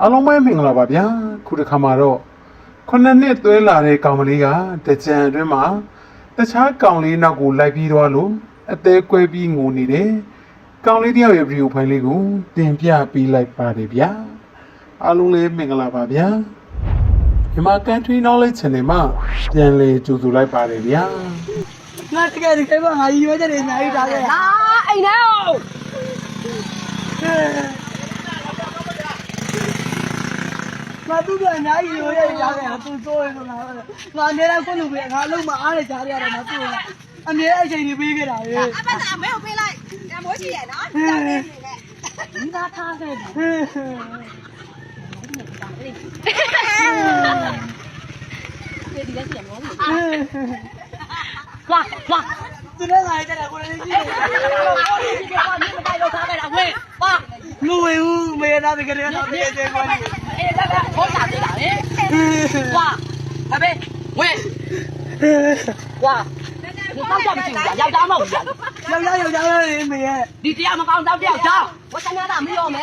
အားလုံးပဲမင်္ဂလာပါဗျာခုတစ်ခါမှာတော့ခုနှစ်နှစ်သွဲလာတဲ့ကောင်မလေးကတကြံအတွင်းမှာတခြားကောင်လေးနောက်ကိုလိုက်ပြီးတော့လို့အသေးကွဲပြီးငိုနေတယ်ကောင်လေးတယောက်ရဲ့ဗီဒီယိုဖိုင်လေးကိုတင်ပြပေးလိုက်ပါတယ်ဗျာအားလုံးလည်းမင်္ဂလာပါဗျာမြန်မာ country knowledge channel မှာပြန်လည်ကြိုဆိုလိုက်ပါတယ်ဗျာငါတကယ်တကယ်ပါငါရည်ရွယ်ချက်တွေအများကြီးထားခဲ့ဟာအိမ်ထဲက မှာသူ့ကအများကြီးရိုးရဲကြားခဲ့တာသူစိုးရဲဆိုတာငါအများတိုင်းခုလူပဲငါအလုံးမအားရကြားရတာငါသူ့ကအများအချိန်ကြီးပေးခဲ့တာလေအမသာမဲကိုပေးလိုက်မိုးရှိရနော်ကြားနေလေဒီသားထားခဲ့တယ်ဒီလက်စီမောင်းကွာကွာသူလည်းငါ့တဲ့ကိုလည်းကြည့်နေတယ်ဘာလို့ဒီကောင်ကမတိုက်လို့ထားခဲ့တာဝေးပါလူဝေဦးမေသားတကယ်တော့ပြည့်စေပါလိမ့် 哎，那个我打对了嘞，哇，阿妹，喂，哇。你搞什么情况？要打吗？要要要要要没耶？你这样么搞到掉掉？我今天打没有没？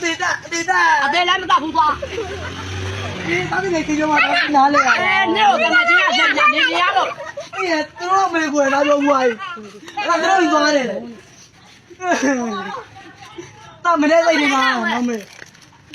对的对的。阿妹来么打不抓？你到底没听见吗？哪里啊？哎，你我跟他讲，讲讲你你丫头。你也都没过来，都过来，他都没过来。大门来了，你妈，老妹。